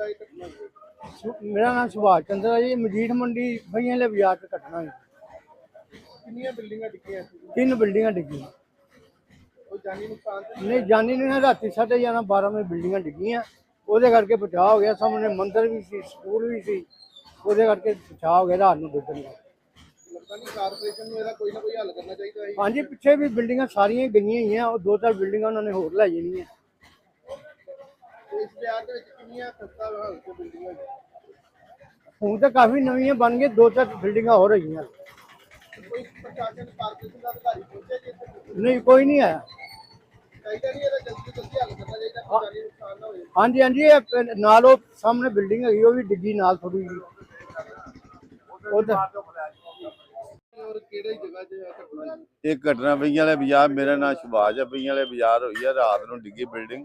ਜਗ੍ਹਾ ਇਹ ਘਟਨਾ ਹੋਈ। ਹੈ? ਸੁ- ਮੇਰਾ ਨਾਮ ਸੁਭਾਸ਼ ਚੰਦਰ ਹੈ ਜੀ ਮਜੀਠ ਮੰਡੀ ਭਈਆਂ ਵਾਲੇ ਬਾਜ਼ਾਰ 'ਚ ਘਟਨਾ ਹੋਈ। ਕਿੰਨੀਆਂ ਬਿਲਡਿੰਗਾਂ ਡਿੱਗੀਆਂ ਸੀ? ਤਿੰਨ ਬਿਲਡਿੰਗਾਂ ਡਿੱਗੀਆਂ। ਕੋਈ ਜਾਨੀ ਨੁਕਸਾਨ ਤਾਂ ਨਹੀਂ ਜਾਣੀ ਨਹੀਂ ਨਾ ਰਾਤੀ ਸਾਢੇ ਗਿਆਰਾਂ 12 ਵਜੇ ਬਿਲਡਿੰਗਾਂ ਡਿੱਗੀਆਂ। ਉਹਦੇ ਕਰਕੇ ਬਚਾਅ ਹੋ ਗਿਆ। ਸਾਹਮਣੇ ਮੰਦਿਰ ਵੀ ਸੀ ਸਕੂਲ ਵੀ ਸੀ। ਉਹਦੇ ਕਰਕੇ ਬਚਾਅ ਹੋ ਗਿਆ ਰਾਤ ਨੂੰ ਡਿੱਗਣ ਦਾ। ਲੱਗਦਾ ਨਹੀਂ ਕਾਰਪੋਰੇਸ਼ਨ ਨੂੰ ਇਹਦਾ ਕੋਈ ਨਾ ਕੋਈ ਹੱਲ ਕਰਨਾ ਚਾਹੀਦਾ ਹੈ। ਹਾਂਜੀ ਪਿੱਛੇ ਵੀ ਬਿਲਡਿੰਗਾਂ ਸਾਰੀਆਂ ਹੀ ਗਈਆਂ ਹੀ ਆ ਉਹ ਦੋ ਚਾਰ ਬਿਲਡਿੰਗਾਂ ਉਹਨਾਂ ਨੇ ਹੋਰ ਲੈ ਜਾਣੀਆਂ। ਇਸ ਬਾਜ਼ਾਰ ਦੇ ਵਿੱਚ ਕਿੰਨੀਆਂ ਖਸਤਾ ਹਾਲ ਤੇ ਬਿਲਡਿੰਗਾਂ ਨੇ? ਹੁਣ ਤਾਂ ਕਾਫੀ ਨਵੀਆਂ ਬਣ ਗਈਆਂ ਦੋ ਚਾਰ ਬਿਲਡਿੰਗਾਂ ਹੋਰ ਹੈਗੀਆਂ। ਤੇ ਕੋਈ ਪ੍ਰਸ਼ਾਸਨ ਕਾਰਪੋਰੇਸ਼ਨ ਦਾ ਅਧਿਕਾਰੀ ਪਹੁੰਚਿਆ ਜੀ ਇੱਥੇ? ਨਹੀਂ ਕੋਈ ਨਹੀਂ ਆਇਆ। ਚਾਹੀਦਾ ਨਹੀਂ ਇਹਦਾ ਜਲਦੀ ਤੋਂ ਜਲਦੀ ਹੱਲ ਕਰਨਾ ਚਾਹੀਦਾ ਕੋਈ ਜਾਨੀ ਨੁਕਸਾਨ ਨਾ ਹੋਵੇ ਹਾਂਜੀ ਹਾਂਜੀ ਇਹ ਪ- ਨਾਲ ਉਹ ਸਾਹਮਣੇ ਬਿਲਡਿੰਗ ਹੈਗੀ ਉਹ ਵੀ ਡਿੱਗੀ ਨਾਲ ਥੋੜੀ ਜੀ ਉਹ ਤਾਂ ਔਰ ਕਿਹੜੀ ਜਗ੍ਹਾ 'ਚ ਇਹ ਘਟਨਾ? ਇਹ ਘਟਨਾ ਪਈਆਂ ਵਾਲੇ ਬਾਜ਼ਾਰ ਮੇਰਾ ਨਾਮ ਸੁਭਾਸ਼ ਹੈ ਪਈਆਂ ਵਾਲੇ ਬਾਜ਼ਾਰ ਹੋਈ ਹੈ ਰਾਤ ਨੂੰ ਡਿੱਗੀ ਬਿਲਡਿੰਗ।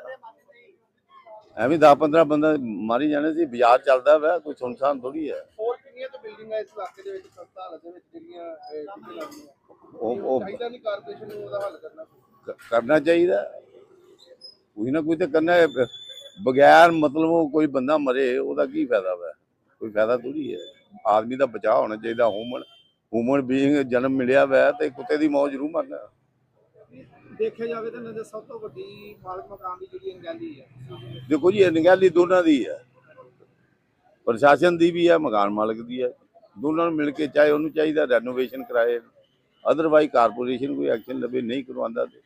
ਐਵੇਂ 10 15 ਬੰਦਾ ਮਾਰੀ ਜਾਣੇ ਸੀ ਬਾਜ਼ਾਰ ਚੱਲਦਾ ਵਾ ਕੋਈ ਸੁਨਸਾਨ ਥੋੜੀ ਹੈ। ਹੋਰ ਕਿੰਨੀਆਂ ਤੋਂ ਬਿਲਡਿੰਗਾਂ ਇਸ ਇਲਾਕੇ ਦੇ ਵਿੱਚ ਖਸਤਾ ਹਾਲਤ ਦੇ ਵਿੱਚ ਜਿਹੜੀਆਂ ਇਹ ਡਿੱਗ ਲੱਗੀਆਂ ਉਹ ਉਹ ਚਾਹੀਦਾ ਨਹੀਂ ਕਾਰਪੋਰੇਸ਼ਨ ਨੂੰ ਉਹਦਾ ਹੱਲ ਕਰਨਾ। ਚਾਹੀਦਾ। ਕੋਈ ਨਾ ਕੋਈ ਤਾਂ ਕਰਨਾ। ਬਗੈਰ ਮਤਲਬ ਕੋਈ ਬੰਦਾ ਮਰੇ ਉਹਦਾ ਕੀ ਫਾਇਦਾ ਵਾ? ਕੋਈ ਫਾਇਦਾ ਥੋੜੀ ਹੈ। ਆਦਮੀ ਦਾ ਬਚਾਅ ਹੋਣਾ ਚਾਹੀਦਾ ਹਿਊਮਨ ਹਿਊਮਨ ਬੀਇੰਗ ਜਨਮ ਮਿਲਿਆ ਵਾ ਤੇ ਕੁੱਤੇ ਦੀ ਮੌਤ ਜ਼ਰੂਰ ਮਰਨਾ। ਦੇਖਿਆ ਜਾਵੇ ਤਾਂ ਇਹਨਾਂ ਦੇ ਸਭ ਤੋਂ ਵੱਡੀ ਮਾਲਕ ਮਕਾਨ ਦੀ ਜਿਹੜੀ ਅਣਗਹਿਲੀ ਹੈ ਦੇਖੋ ਜੀ ਇਹ ਨਿਗਾਲੀ ਦੋਨਾਂ ਦੀ ਹੈ ਪ੍ਰਸ਼ਾਸਨ ਦੀ ਵੀ ਹੈ ਮਕਾਨ ਮਾਲਕ ਦੀ ਹੈ ਦੋਨਾਂ ਨੂੰ ਮਿਲ ਕੇ ਚਾਹੇ ਉਹਨੂੰ ਚਾਹੀਦਾ ਰੈਨੋਵੇਸ਼ਨ ਕਰਾਏ ਅਦਰਵਾਈਜ਼ ਕਾਰਪੋਰੇਸ਼ਨ ਕੋਈ ਐਕਸ਼ਨ ਲਵੇ ਨਹੀਂ ਕਰਵਾਉਂਦਾ ਤੇ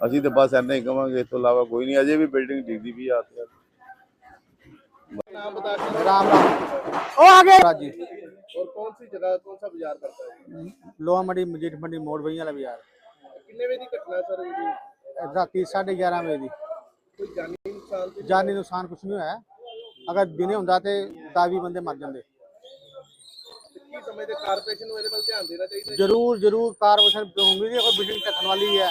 ਅਸੀਂ ਤਾਂ ਬਸ ਇੰਨਾ ਹੀ ਕਵਾਂਗੇ ਇਸ ਤੋਂ ਇਲਾਵਾ ਕੋਈ ਨਹੀਂ ਅਜੇ ਵੀ ਬਿਲਡਿੰਗ ਡਿੱਗਦੀ ਵੀ ਆ ਤੇ नाम बता के राम राम ओ आगे जी और कौन सी जगह कौन सा बाजार पड़ता है लोहा मंडी मजीठ मंडी मोड़ भैया वाला बाजार ਕਿੰਨੇ ਵਜੇ ਦੀ ਘਟਨਾ ਸਰ ਹੋਈ ਜੀ? ਰਾਤੀ 11:30 ਵਜੇ ਦੀ। ਕੋਈ ਜਾਨੀ ਨੁਕਸਾਨ ਤੇ ਜਾਨੀ ਨੁਕਸਾਨ ਕੁਝ ਨਹੀਂ ਹੋਇਆ। ਅਗਰ ਦਿਨੇ ਹੁੰਦਾ ਤੇ 10 ਬੰਦੇ ਮਰ ਜਾਂਦੇ। ਕੀ ਸਮਝਦੇ ਕਾਰਪੋਰੇਸ਼ਨ ਨੂੰ ਇਹਦੇ ਵੱਲ ਧਿਆਨ ਦੇਣਾ ਚਾਹੀਦਾ ਜੀ? ਜ਼ਰੂਰ ਜ਼ਰੂਰ ਕਾਰਪੋਰੇਸ਼ਨ ਹੋਊਗੀ ਜੀ ਕੋਈ ਬਿਲਡਿੰਗ ਢੱਕਣ ਵਾਲੀ ਹੈ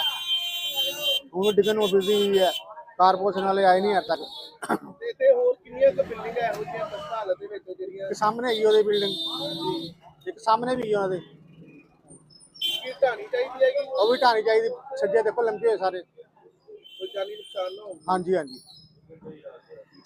ਉਹਨੂੰ ਡਿੱਗਣ ਨੂੰ ਬਿਜ਼ੀ ਹੋਈ ਹੈ। ਕਾਰਪੋਰੇਸ਼ਨ ਵਾਲੇ ਆਏ ਨਹੀਂ ਹਰ ਤੱਕ। ਤੇ ਇੱਥੇ ਹੋਰ ਕਿੰਨੀਆਂ ਕੁ ਬਿਲਡਿੰਗਾਂ ਇਹੋ ਜਿਹੀਆਂ ਖਸਤਾ ਹਾਲਤ ਦੇ ਵਿੱਚ ਜਿਹੜੀਆਂ ਇੱਕ ਸਾਹਮਣੇ ਹੀ ਉਹਦੇ ਬਿਲਡਿੰਗ। ਇੱਕ ਸਾਹਮਣੇ ਵੀ ਉਹਨਾਂ ਦੇ ਢਾਣੀ ਚਾਹੀਦੀ ਹੈ ਕਿ ਉਹ ਵੀ ਢਾਣੀ ਚਾਹੀਦੀ ਸੱਜੇ ਦੇਖੋ ਲੰਬੇ ਹੋਏ ਸਾਰੇ। ਕੋਈ ਜਾਨੀ ਨੁਕਸਾਨ ਨਾ ਹੋਵੇ। ਹਾਂਜੀ ਹਾਂਜੀ।